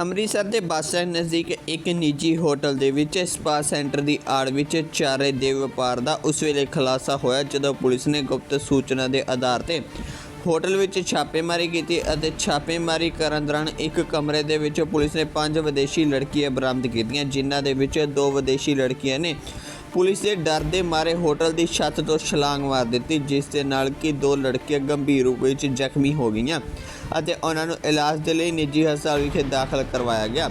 ਅੰਮ੍ਰਿਤਸਰ ਦੇ bus stand ਨਜ਼ਦੀਕ ਇੱਕ ਨਿੱਜੀ ਹੋਟਲ ਦੇ ਵਿੱਚ ਸਪਾ ਸੈਂਟਰ ਦੀ ਆੜ ਵਿੱਚ ਚਾਰੇ ਦੇ ਵਪਾਰ ਦਾ ਉਸ ਵੇਲੇ ਖੁਲਾਸਾ ਹੋਇਆ ਜਦੋਂ ਪੁਲਿਸ ਨੇ ਗੁਪਤ ਸੂਚਨਾ ਦੇ ਆਧਾਰ ਤੇ ਹੋਟਲ ਵਿੱਚ ਛਾਪੇਮਾਰੀ ਕੀਤੀ ਅਤੇ ਛਾਪੇਮਾਰੀ ਕਰਨ ਦੌਰਾਨ ਇੱਕ ਕਮਰੇ ਦੇ ਵਿੱਚ ਪੁਲਿਸ ਨੇ ਪੰਜ ਵਿਦੇਸ਼ੀ ਲੜਕੀਆਂ ਬਰਾਮਦ ਕੀਤੀਆਂ, ਜਿਨ੍ਹਾਂ ਦੇ ਵਿੱਚ ਦੋ ਵਿਦੇਸ਼ੀ ਲੜਕੀਆਂ ਨੇ। ਪੁਲਿਸ ਦੇ ਡਰ ਦੇ ਮਾਰੇ ਹੋਟਲ ਦੀ ਛੱਤ ਤੋਂ ਛਲਾਂਗ ਮਾਰ ਦਿੱਤੀ, ਜਿਸ ਦੇ ਨਾਲ ਕਿ ਦੋ ਲੜਕੀਆਂ ਗੰਭੀਰ ਰੂਪ ਵਿੱਚ ਜ਼ਖਮੀ ਹੋ ਗਈਆਂ ਅਤੇ ਉਹਨਾਂ ਨੂੰ ਇਲਾਜ ਦੇ ਲਈ ਨਿੱਜੀ ਹਸਪਤਾਲ ਵਿਖੇ ਦਾਖਲ ਕਰਵਾਇਆ ਗਿਆ।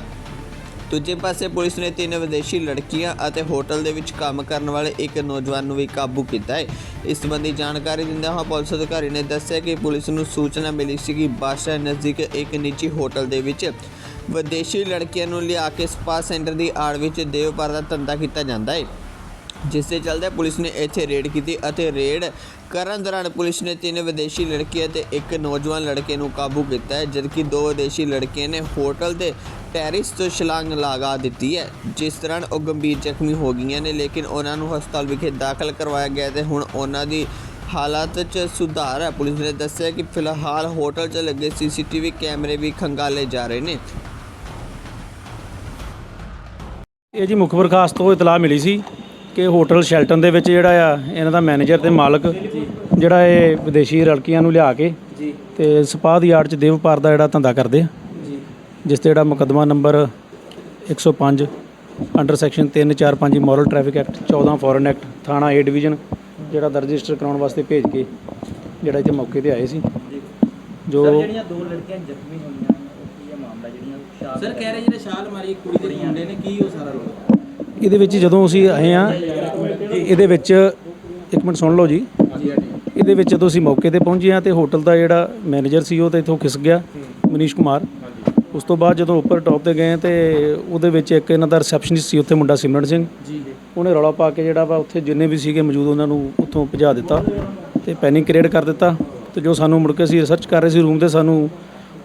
ਦੂਜੇ ਪਾਸੇ ਪੁਲਿਸ ਨੇ ਤਿੰਨ ਵਿਦੇਸ਼ੀ ਲੜਕੀਆਂ ਅਤੇ ਹੋਟਲ ਦੇ ਵਿੱਚ ਕੰਮ ਕਰਨ ਵਾਲੇ ਇੱਕ ਨੌਜਵਾਨ ਨੂੰ ਵੀ ਕਾਬੂ ਕੀਤਾ ਹੈ। ਇਸ ਸੰਬੰਧੀ ਜਾਣਕਾਰੀ ਦਿੰਦਿਆਂ ਹੋਇਆ ਪੁਲਿਸ ਅਧਿਕਾਰੀ ਨੇ ਦੱਸਿਆ ਕਿ ਪੁਲਿਸ ਨੂੰ ਸੂਚਨਾ ਮਿਲੀ ਸੀ ਕਿ ਬੱਸ ਸਟੈਂਡ ਨਜ਼ਦੀਕ ਇੱਕ ਨਿੱਜੀ ਹੋਟਲ ਦੇ ਵਿੱਚ ਵਿਦੇਸ਼ੀ ਲੜਕੀਆਂ ਨੂੰ ਲਿਆ ਕੇ ਸਪਾ ਸੈਂਟਰ ਦੀ ਆੜ ਵਿੱਚ ਦੇਵਪਾਰ ਦਾ ਧੰਦਾ ਕੀਤਾ ਜਾਂਦਾ ਹੈ। ਜਿਸ ਦੇ ਚੱਲਦੇ ਪੁਲਿਸ ਨੇ ਇੱਥੇ ਰੇਡ ਕੀਤੀ ਅਤੇ ਰੇਡ ਕਰਨ ਦੌਰਾਨ ਪੁਲਿਸ ਨੇ ਤਿੰਨ ਵਿਦੇਸ਼ੀ ਲੜਕੀਆਂ ਤੇ ਇੱਕ ਨੌਜਵਾਨ ਲੜਕੇ ਨੂੰ ਕਾਬੂ ਕੀਤਾ ਹੈ, ਜਦਕਿ ਦੋ ਵਿਦੇਸ਼ੀ ਲੜਕੀਆਂ ਨੇ ਹੋਟਲ ਦੇ ਟੈਰਿਸ ਤੋਂ ਛਲਾਂਗ ਲਗਾ ਦਿੱਤੀ ਹੈ। ਜਿਸ ਦੌਰਾਨ ਉਹ ਗੰਭੀਰ ਜ਼ਖਮੀ ਹੋ ਗਈਆਂ ਨੇ, ਲੇਕਿਨ ਉਹਨਾਂ ਨੂੰ ਹਸਪਤਾਲ ਵਿਖੇ ਦਾਖਲ ਕਰਵਾਇਆ ਗਿਆ ਤੇ ਹੁਣ ਉਹਨਾਂ ਦੀ ਹਾਲਾਤ 'ਚ ਸੁਧਾਰ ਹੈ। ਪੁਲਿਸ ਨੇ ਦੱਸਿਆ ਕਿ ਫਿਲਹਾਲ ਹੋਟਲ 'ਚ ਲੱਗੇ ਸੀਸੀਟੀਵੀ ਕੈਮਰੇ ਵੀ ਖੰਗਾਲੇ ਜਾ ਰਹੇ ਨੇ। ਇਹ ਜੀ ਮੁਖਬਰ ਖਾਸ ਤੋਂ ਇਤਲਾਹ ਮਿਲੀ ਸੀ ਕਿ ਹੋਟਲ ਸ਼ੈਲਟਨ ਦੇ ਵਿੱਚ ਜਿਹੜਾ ਆ ਇਹਨਾਂ ਦਾ ਮੈਨੇਜਰ ਤੇ ਮਾਲਕ ਜਿਹੜਾ ਇਹ ਵਿਦੇਸ਼ੀ ਲੜਕੀਆਂ ਨੂੰ ਲਿਆ ਕੇ ਜੀ। ਤੇ ਸਪਾ ਦੀ ਆੜ ਚ ਦੇਵ ਵਪਾਰ ਦਾ ਜਿਹੜਾ ਧੰਦਾ ਕਰਦੇ ਆ। ਜੀ। ਜਿਸ ਤੇ ਜਿਹੜਾ ਮੁਕੱਦਮਾ number 105 under section 345 moral traffic act 14 foreign act ਥਾਣਾ ਏ ਡਿਵੀਜ਼ਨ ਜਿਹੜਾ ਦਰਜ ਰਜਿਸਟਰ ਕਰਾਉਣ ਵਾਸਤੇ ਭੇਜ ਕੇ ਜਿਹੜਾ ਇੱਥੇ ਮੌਕੇ ਤੇ ਆਏ ਸੀ। ਜੋ ਜਿਹੜੀਆਂ ਦੋ ਲੜਕੀਆਂ ਜ਼ਖਮੀ ਹੋਈਆਂ ਉਹ ਕੀ ਹੈ ਮਾਮਲਾ? ਜਿਹੜੀਆਂ ਸਰ ਕਹਿ ਰਹੇ ਜਿਹੜੇ ਛਾਲ ਮਾਰੀ ਕੁੜੀ ਦੇ ਮੁੰਡੇ ਨੇ ਕੀ ਉਹ ਸਾਰਾ ਰੋਲ? ਇਹਦੇ ਵਿੱਚ ਜਦੋਂ ਅਸੀਂ ਆਏ ਆ ਇਹਦੇ ਵਿੱਚ ਇੱਕ ਮਿੰਟ ਸੁਣ ਲਓ ਜੀ। ਇਹਦੇ ਵਿੱਚ ਜਦੋਂ ਅਸੀਂ ਮੌਕੇ ਤੇ ਪਹੁੰਚੇ ਆ ਤੇ ਹੋਟਲ ਦਾ ਜਿਹੜਾ ਮੈਨੇਜਰ ਸੀ ਉਹ ਤਾਂ ਇੱਥੋਂ ਖਿਸ ਗਿਆ, ਮਨੀਸ਼ ਕੁਮਾਰ। ਉਸ ਤੋਂ ਬਾਅਦ ਜਦੋਂ ਉੱਪਰ ਟੌਪ ਤੇ ਗਏ ਤੇ ਉਹਦੇ ਵਿੱਚ ਇੱਕ ਇਹਨਾਂ ਦਾ ਰਿਸੈਪਸ਼ਨਿਸਟ ਸੀ, ਉੱਥੇ ਮੁੰਡਾ ਸਿਮਰਨ ਸਿੰਘ। ਜੀ ਉਹਨੇ ਰੌਲਾ ਪਾ ਕੇ ਜਿਹੜਾ ਵਾ ਉੱਥੇ ਜਿੰਨੇ ਵੀ ਸੀਗੇ ਮੌਜੂਦ ਉਹਨਾਂ ਨੂੰ ਉੱਥੋਂ ਭਜਾ ਦਿੱਤਾ ਤੇ ਪੈਨਿਕ ਕ੍ਰੀਏਟ ਕਰ ਦਿੱਤਾ ਤੇ ਜੋ ਸਾਨੂੰ ਮੁੜ ਕੇ ਅਸੀਂ ਰਿਸਰਚ ਕਰ ਰਹੇ ਸੀ ਰੂਮ ਤੇ ਸਾਨੂੰ,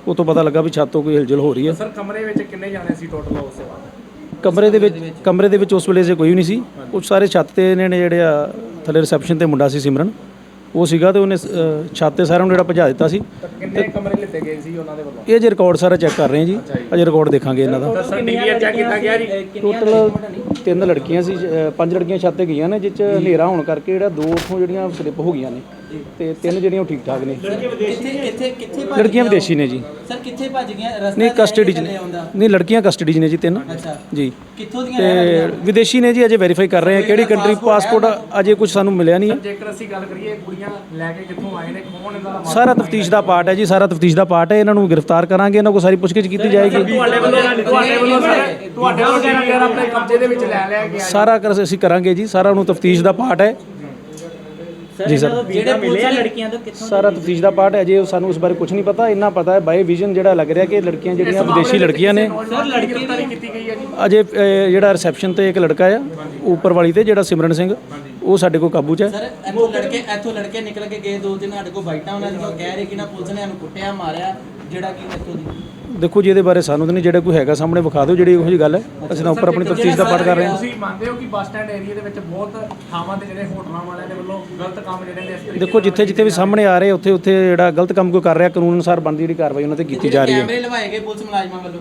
ਉਹ ਤੋਂ ਪਤਾ ਲੱਗਾ ਵੀ ਛੱਤ ਤੋਂ ਕੋਈ ਹਿਲਜੁਲ ਹੋ ਰਹੀ ਹੈ। ਸਰ, ਕਮਰੇ ਵਿੱਚ ਕਿੰਨੇ ਜਾਣੇ ਸੀ ਟੋਟਲ ਉਸ ਤੋਂ ਬਾਅਦ? ਕਮਰੇ ਦੇ ਵਿੱਚ ਕਮਰੇ ਦੇ ਵਿੱਚ ਉਸ ਵੇਲੇ ਜੇ ਕੋਈ ਵੀ ਨਹੀਂ ਸੀ। ਉਹ ਸਾਰੇ ਛੱਤ ਤੇ ਇਹਨਾਂ ਨੇ ਜਿਹੜੇ ਆ ਥੱਲੇ ਰਿਸੈਪਸ਼ਨ ਤੇ ਮੁੰਡਾ ਸੀ ਸਿਮਰਨ। ਉਹ ਸੀਗਾ ਤੇ ਉਹਨੇ ਅ, ਛੱਤ ਤੇ ਸਾਰਿਆਂ ਨੂੰ ਜਿਹੜਾ ਭਜਾ ਦਿੱਤਾ ਸੀ। ਕਿੰਨੇ ਕਮਰੇ ਲਿੱਤੇ ਗਏ ਸੀ ਉਹਨਾਂ ਦੇ ਵੱਲੋਂ? ਇਹ ਜੇ ਰਿਕਾਰਡ ਸਾਰਾ ਚੈੱਕ ਕਰ ਰਹੇ ਹਾਂ ਜੀ। ਅਜੇ ਰਿਕਾਰਡ ਦੇਖਾਂਗੇ ਇਹਨਾਂ ਦਾ। ਸਰ ਡੀਵੀਆਰ ਚੈੱਕ ਕੀਤਾ ਗਿਆ ਜੀ? ਟੋਟਲ ਤਿੰਨ ਲੜਕੀਆਂ ਸੀ ਅ, ਪੰਜ ਲੜਕੀਆਂ ਛੱਤ ਤੇ ਗਈਆਂ ਨੇ ਜਿਸ ਚ ਹਨੇਰਾ ਹੋਣ ਕਰਕੇ ਜਿਹੜਾ ਦੋ ਉੱਥੋਂ ਜਿਹੜੀਆਂ ਸਲਿੱਪ ਹੋ ਗਈਆਂ ਨੇ। ਤੇ ਤਿੰਨ ਜਿਹੜੀਆਂ ਉਹ ਠੀਕ ਠਾਕ ਨੇ? ਕਿੱਥੇ ਕਿੱਥੇ ਕਿੱਥੇ ਭੱਜ ਲੜਕੀਆਂ ਵਿਦੇਸ਼ੀ ਨੇ ਜੀ। ਸਰ ਕਿੱਥੇ ਭੱਜ ਗਈਆਂ? ਰਸਤਾ ਨਹੀਂ ਕਸਟਡੀ 'ਚ ਥੱਲੇ ਨੇ। ਆਉਂਦਾ। ਨਹੀਂ ਲੜਕੀਆਂ ਕਸਟਡੀ 'ਚ ਨੇ ਜੀ ਤਿੰਨ। ਅੱਛਾ। ਜੀ। ਕਿੱਥੋਂ ਦੀਆਂ ਰਹਿਣ ਤੇ? ਵਿਦੇਸ਼ੀ ਨੇ ਜੀ ਅਜੇ ਵੈਰੀਫਾਈ ਕਰ ਰਹੇ ਆ। ਕਿਹੜੀ ਕੰਟਰੀ ਪਾਸਪੋਰਟ ਅਜੇ ਕੁਝ ਸਾਨੂੰ ਮਿਲਿਆ ਨਹੀਂ। ਹੈ ਜੇਕਰ ਅਸੀਂ ਗੱਲ ਕਰੀਏ ਕੁੜੀਆਂ ਲੈ ਕੇ ਕਿੱਥੋਂ ਆਏ ਨੇ ਕੌਣ ਇਹਨਾਂ ਦਾ ਮਾਲਕ? ਸਾਰਾ ਤਫਤੀਸ਼ ਦਾ ਪਾਰਟ ਹੈ ਜੀ ਸਾਰਾ ਤਫਤੀਸ਼ ਦਾ ਪਾਰਟ ਹੈ। ਇਹਨਾਂ ਨੂੰ ਗ੍ਰਿਫਤਾਰ ਕਰਾਂਗੇ ਇਹਨਾਂ ਕੋਲ ਸਾਰੀ ਪੁੱਛਗਿੱਛ ਕੀਤੀ ਜਾਏਗੀ। ਤੁਹਾਡੇ ਵੱਲੋਂ ਤੁਹਾਡੇ ਵੱਲੋਂ ਸਰ ਤੁਹਾਡੇ ਵੱਲੋਂ ਜੇਕਰ ਆਪਣੇ ਕਬਜ਼ੇ ਦੇ ਵਿੱਚ ਲੈ ਗਿਆ ਸਾਰਾ ਕਰ ਅਸੀਂ ਕਰਾਂਗੇ ਜੀ ਸਾਰਾ ਨੂੰ ਤਫਤੀਸ਼ ਦਾ ਪਾਰਟ ਹੈ। ਜੀ ਸਰ ਜਿਹੜੇ ਮਿਲੇ ਲੜਕੀਆਂ ਤੋਂ ਕਿੱਥੋਂ ਸਾਰਾ ਤਫਤੀਸ਼ ਦਾ ਪਾਰਟ ਹੈ ਜੇ ਸਾਨੂੰ ਇਸ ਬਾਰੇ ਕੁਝ ਨਹੀਂ ਪਤਾ ਇੰਨਾ ਪਤਾ ਹੈ ਬਾਈ ਵਿਜ਼ਨ ਜਿਹੜਾ ਲੱਗ ਰਿਹਾ ਕਿ ਲੜਕੀਆਂ ਜਿਹੜੀਆਂ ਵਿਦੇਸ਼ੀ ਲੜਕੀਆਂ ਨੇ। ਸਰ ਲੜਕੀ ਕੀਤੀ ਗਈ ਹੈ ਜੀ। ਅਜੇ ਅ, ਜਿਹੜਾ ਰਿਸੈਪਸ਼ਨ ਤੇ ਇੱਕ ਲੜਕਾ ਆ ਉੱਪਰ ਵਾਲੀ ਤੇ ਜਿਹੜਾ ਸਿਮਰਨ ਸਿੰਘ। ਉਹ ਸਾਡੇ ਕੋਲ ਕਾਬੂ 'ਚ ਹੈ। ਸਰ ਇੱਥੋਂ ਲੜਕੇ ਇੱਥੋਂ ਲੜਕੇ ਨਿਕਲ ਕੇ ਗਏ ਦੋ ਤਿੰਨ ਸਾਡੇ ਕੋਲ ਬਾਈਟਾਂ ਉਹਨਾਂ ਦੀਆਂ ਕਹਿ ਰਹੇ ਕਿ ਨਾ ਪੁਲਿਸ ਨੇ ਇਹਨੂੰ ਕੁੱਟਿਆ ਮਾਰਿਆ ਜਿਹੜਾ ਕਿ ਇੱਥੋਂ ਦੀ। ਦੇਖੋ ਜੀ ਇਹਦੇ ਬਾਰੇ ਸਾਨੂੰ ਤਾਂ ਨਹੀਂ ਜਿਹੜਾ ਕੋਈ ਹੈਗਾ ਸਾਹਮਣੇ ਵਿਖਾ ਦਿਓ ਜਿਹੜੀ ਇਹੋ ਜਿਹੀ ਗੱਲ ਹੈ। ਅਸੀਂ ਤਾਂ ਉੱਪਰ ਆਪਣੀ ਤਫਤੀਸ਼ ਦਾ ਪਾਰਟ ਕਰ ਰਹੇ ਹਾਂ। ਤੁਸੀਂ ਮੰਨਦੇ ਹੋ ਕਿ ਬੱਸ ਸਟੈਂਡ ਏਰੀਆ ਦੇ ਵਿੱਚ ਬਹੁਤ ਥਾਵਾਂ ਤੇ ਜਿਹੜੇ ਹੋਟਲਾਂ ਵਾਲਿਆਂ ਦੇ ਵੱਲੋਂ ਗਲਤ ਕੰਮ ਜਿਹੜੇ ਨੇ ਇਸ ਤਰੀਕੇ ਦੇਖੋ ਜਿੱਥੇ ਜਿੱਥੇ ਵੀ ਸਾਹਮਣੇ ਆ ਰਹੇ ਉੱਥੇ ਉੱਥੇ ਜਿਹੜਾ ਗਲਤ ਕੰਮ ਕੋਈ ਕਰ ਰਿਹਾ ਕਾਨੂੰਨ ਅਨੁਸਾਰ ਬਣਦੀ ਜਿਹੜੀ ਕਾਰਵਾਈ ਉਹਨਾਂ ਤੇ ਕੀਤੀ ਜਾ ਰਹੀ ਹੈ। ਕੈਮਰੇ ਲਵਾਏ ਗਏ ਪੁਲਿਸ ਮੁਲਾਜ਼ਮਾਂ ਵੱਲੋਂ?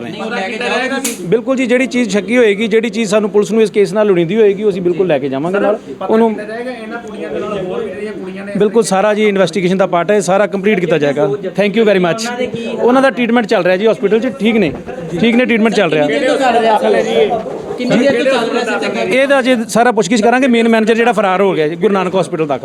ਰਹੇ ਹਾਂ। ਬਿਲਕੁਲ ਜੀ ਜਿਹੜੀ ਚੀਜ਼ ਸ਼ੱਕੀ ਹੋਏਗੀ ਜਿਹੜੀ ਚੀਜ਼ ਸਾਨੂੰ ਪੁਲਿਸ ਨੂੰ ਇਸ ਕੇਸ ਨਾਲ ਲੋੜੀਂਦੀ ਹੋਏਗੀ ਉਹ ਅਸੀਂ ਬਿਲਕੁਲ ਲੈ ਕੇ ਜਾਵਾਂਗੇ ਨਾਲ। ਉਹਨੂੰ ਕੀਤਾ ਜਾਏਗਾ ਇਹਨਾਂ ਕੁੜੀਆਂ ਦੇ ਨਾਲ ਹੋਰ ਵੀ ਜਿਹੜੀਆਂ ਕੁੜੀਆਂ ਨੇ ਬਿਲਕੁਲ ਸਾਰਾ ਜੀ ਇਨਵੈਸਟੀਗੇਸ਼ਨ ਦਾ ਪਾਰਟ ਹੈ ਸਾਰਾ ਕੰਪਲੀਟ ਕੀਤਾ ਜਾਏਗਾ। ਥੈਂਕ ਯੂ ਵੈਰੀ ਮੱਚ ਉਹਨਾਂ ਦਾ ਟ੍ਰੀਟਮੈਂਟ ਚੱਲ ਰਿਹਾ ਜੀ ਹਸਪੀਟਲ 'ਚ ਠੀਕ ਨੇ। ਠੀਕ ਨੇ ਟ੍ਰੀਟਮੈਂਟ ਚੱਲ ਰਿਹਾ। ਕਿੰਨੀ ਦੇਰ ਤੋਂ ਚੱਲ ਰਿਹਾ ਸੀ ਚੰਗਾ ਇਹ ਤਾਂ ਅਜੇ ਸਾਰਾ ਪੁੱਛਗਿੱਛ ਕਰਾਂਗੇ ਮੇਨ ਮੈਨੇਜਰ ਜਿਹੜਾ ਫਰਾਰ ਹੋ ਗਿਆ ਜੀ ਗੁਰੂ ਨਾਨਕ ਹਸਪੀਟਲ ਤੱਕ।